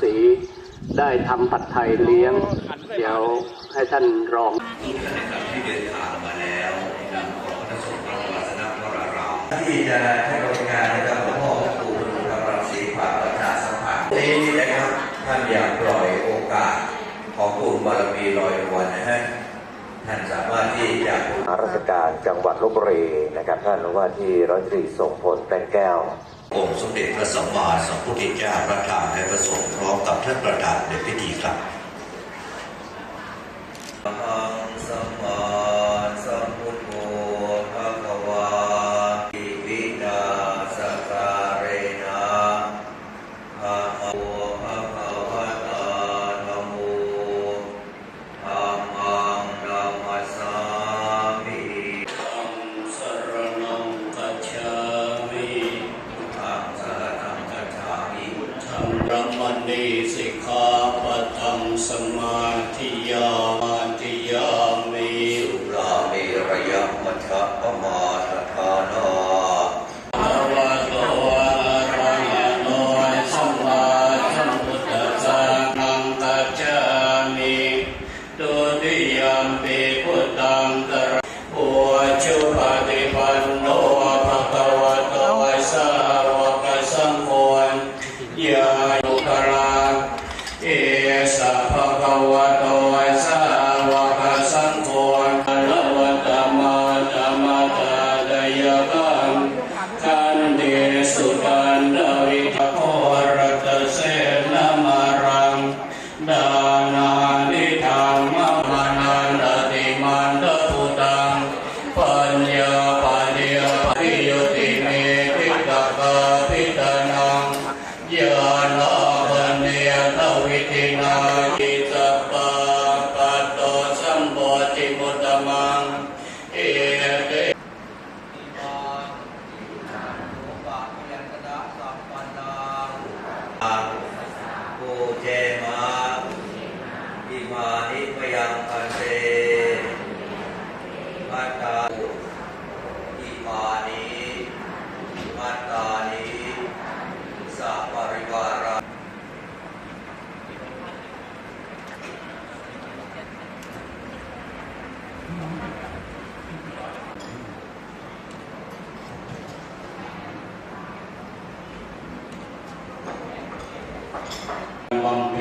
ศรีได้ทำผัดไทยเลี้ยง เดี๋ยวให้ท่านรองที่เดินทางมาแล้วนะครับขอพระสงฆ์พระวาสนาวรารามที่จะให้บริการนะครับหลวงพ่อพระครูพระรังสีฝาประชาสัมพันธ์นี้นะครับท่านอย่าปล่อยโอกาสของคุณบารมีลอยนวลนะฮะท่านสามารถที่จะราชการจังหวัดลบบุรีนะครับท่านว่าที่ร้อยตรีส่งผลแต่งแก้ว องค์สมเด็จพระสัมมาสัมพุทธเจ้าประธานและประสงค์พร้อมกับท่านประธานในพิธีครับ มณีสิกขาปะทังสมาธิยามาธิยามิสุราเมระยะมัชฌะปมาทฐานาภาวะโตอะระหะโตสัมมาสัมพุทธัสสะนังกัจฉามิตุติยมปิพุทธังกระโอชุปฏิปันโนภะคะวะโตสาวกสังโฆยานุกรา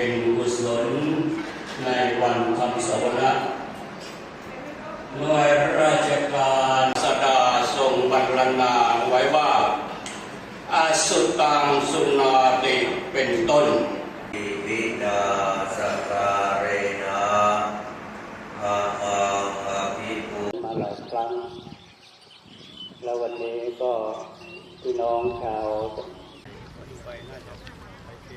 พ็ญกุศลในวันคำสวนะหน่วยราชการสดาทรงบรรณนาไว้ว่า อาสุตังสุนาติเป็นต้นอิวินาสการเรนะภะมังอภิปุมาหลายครั้ง แล้ววันนี้ก็พี่น้องชาว